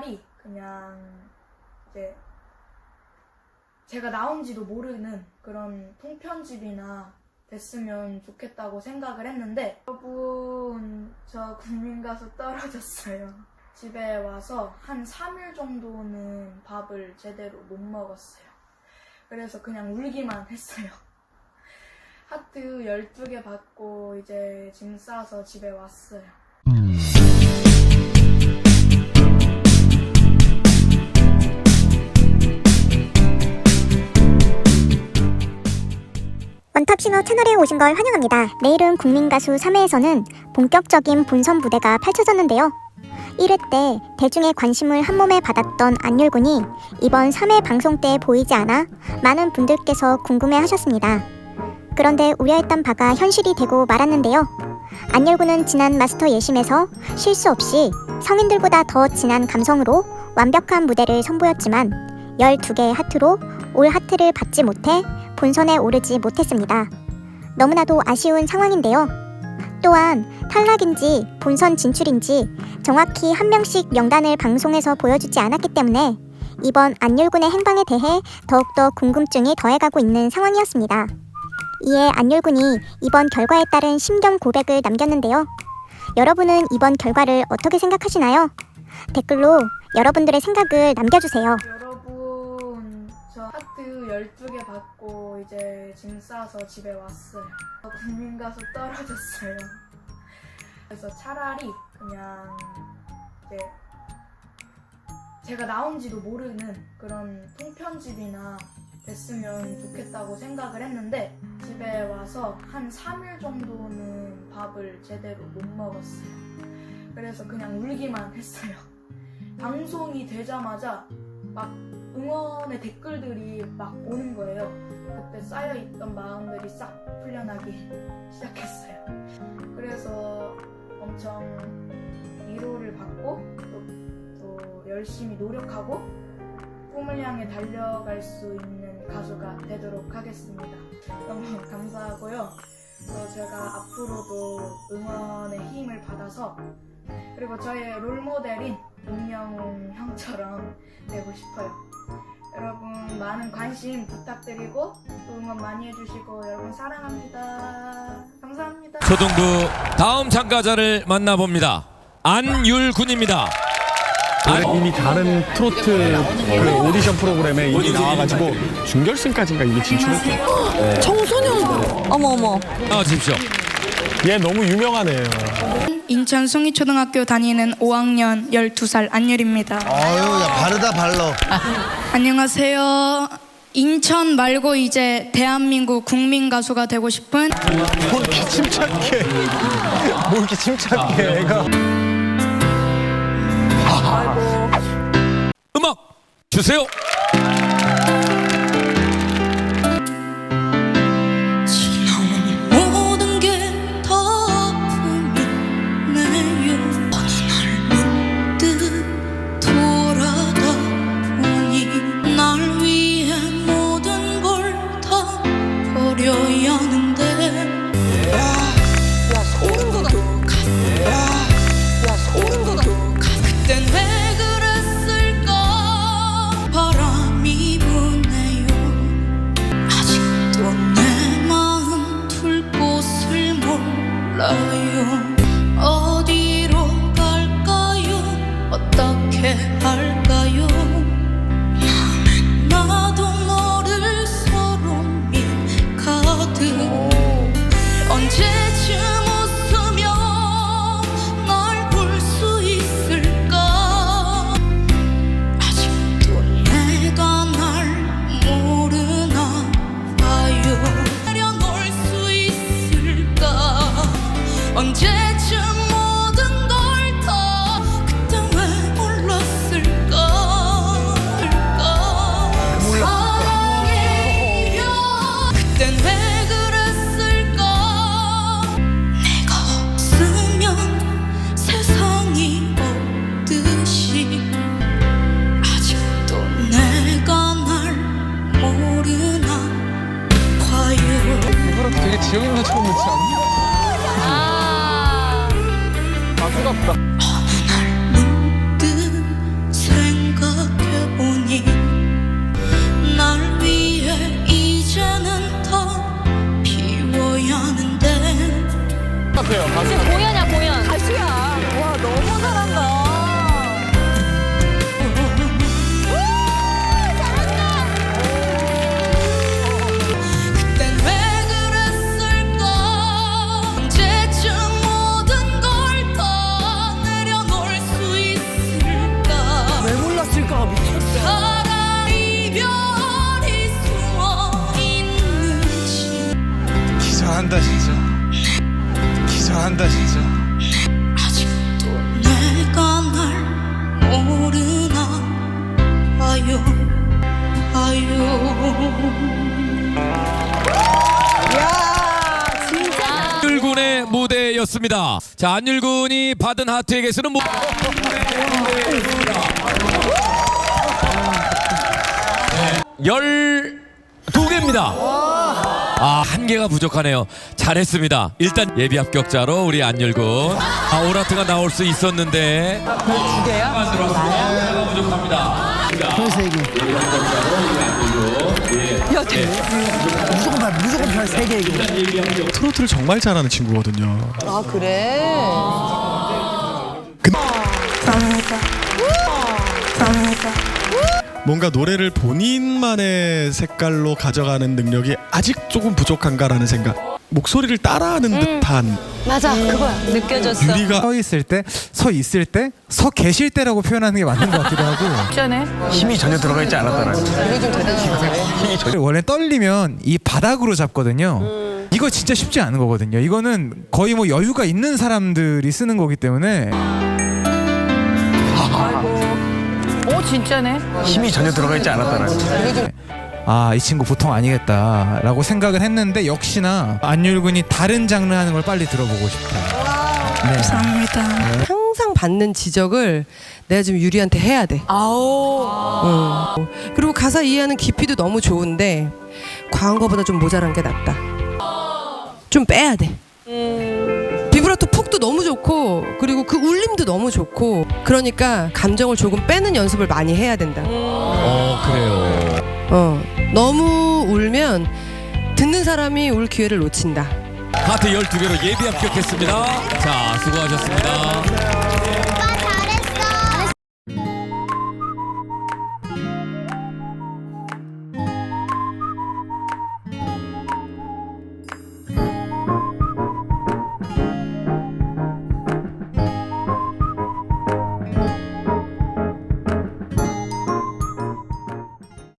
차라리 그냥 이제 제가 나온지도 모르는 그런 통편집이나 됐으면 좋겠다고 생각을 했는데 여러분 저 국민가수 떨어졌어요. 집에 와서 한 3일 정도는 밥을 제대로 못 먹었어요. 그래서 그냥 울기만 했어요. 하트 12개 받고 이제 짐 싸서 집에 왔어요. 원탑싱어 채널에 오신 걸 환영합니다. 내일은 국민가수 3회에서는 본격적인 본선 무대가 펼쳐졌는데요. 1회 때 대중의 관심을 한몸에 받았던 안율군이 이번 3회 방송 때 보이지 않아 많은 분들께서 궁금해 하셨습니다. 그런데 우려했던 바가 현실이 되고 말았는데요. 안율군은 지난 마스터 예심에서 실수 없이 성인들보다 더 진한 감성으로 완벽한 무대를 선보였지만 12개의 하트로 올 하트를 받지 못해 본선에 오르지 못했습니다. 너무나도 아쉬운 상황인데요. 또한 탈락인지 본선 진출인지 정확히 한 명씩 명단을 방송에서 보여주지 않았기 때문에 이번 안율군의 행방에 대해 더욱더 궁금증이 더해가고 있는 상황이었습니다. 이에 안율군이 이번 결과에 따른 심경 고백을 남겼는데요. 여러분은 이번 결과를 어떻게 생각하시나요? 댓글로 여러분들의 생각을 남겨주세요. 하트 12개 받고 이제 짐 싸서 집에 왔어요. 국민가수 떨어졌어요. 그래서 차라리 그냥 이제 제가 나온지도 모르는 그런 통편집이나 됐으면 좋겠다고 생각을 했는데 집에 와서 한 3일 정도는 밥을 제대로 못 먹었어요. 그래서 그냥 울기만 했어요. 방송이 되자마자 막 응원의 댓글들이 막 오는 거예요. 그때 쌓여있던 마음들이 싹 풀려나기 시작했어요. 그래서 엄청 위로를 받고 또, 또 열심히 노력하고 꿈을 향해 달려갈 수 있는 가수가 되도록 하겠습니다. 너무 감사하고요. 또 제가 앞으로도 응원의 힘을 받아서 그리고 저의 롤모델인 임영웅 형처럼 되고 싶어요. 여러분 많은 관심 부탁드리고 또 응원 많이 해주시고 여러분 사랑합니다. 감사합니다. 초등부 다음 참가자를 만나봅니다. 안율 군입니다. 안- 이미 다른 트로트 그 오디션 프로그램에 이미 나와가지고 준결승까지인가 이미 진출했죠. 청소년 어머 어머 나와주십시오. 얘 너무 유명하네요. 인천 숭이초등학교 다니는 5학년 12살 안율입니다. 아유, 야, 바르다 발러. 안녕하세요. 인천 말고 이제 대한민국 국민 가수가 되고 싶은 뭘 이렇게 침착해. 뭘 이렇게 침착해. 애가. 음악 주세요. 지영이 누나 처음 듣지 않나? 아, 뜨겁다. 같아요, 가수 같아요. 웃긴다 진짜. 아직도 내가 날 모르나 봐요. 봐요. 안율군의 무대였습니다. 자 안율군이 받은 하트에게서는 무... 네, 12개입니다. 아, 한 개가 부족하네요. 잘했습니다. 일단 예비 합격자로 우리 안율군. 아, 오라트가 나올 수 있었는데. 두 개야? 안 들어왔습니다. 하나가 부족합니다. 별세 개. 무조건 별 무조건 별세 개. 이거. 트로트를 정말 잘하는 친구거든요. 아 그래? 뭔가 노래를 본인만의 색깔로 가져가는 능력이 아직 조금 부족한가라는 생각. 목소리를 따라하는 듯한 맞아 그거야 느껴졌어. 유리가 서 있을 때, 서 있을 때, 서 계실 때라고 표현하는 게 맞는 것 같기도 하고. 힘이 전혀 들어가 있지 않았다는. 대단하네. 원래 떨리면 이 바닥으로 잡거든요. 이거 진짜 쉽지 않은 거거든요. 이거는 거의 뭐 여유가 있는 사람들이 쓰는 거기 때문에 오 진짜네. 힘이 전혀 들어가 있지 않았다는. 아, 이 친구 보통 아니겠다라고 생각을 했는데 역시나 안율군이 다른 장르 하는 걸 빨리 들어보고 싶다. 네. 감사합니다. 항상 받는 지적을 내가 지금 유리한테 해야 돼. 아오. 응. 그리고 가사 이해하는 깊이도 너무 좋은데 과한 거보다 좀 모자란 게 낫다. 좀 빼야 돼. 비 폭도 너무 좋고 그리고 그 울림도 너무 좋고 그러니까 감정을 조금 빼는 연습을 많이 해야 된다. 어, 그래요. 어. 너무 울면 듣는 사람이 울 기회를 놓친다. 하트 12개로 예비 합격했습니다. 자, 수고하셨습니다.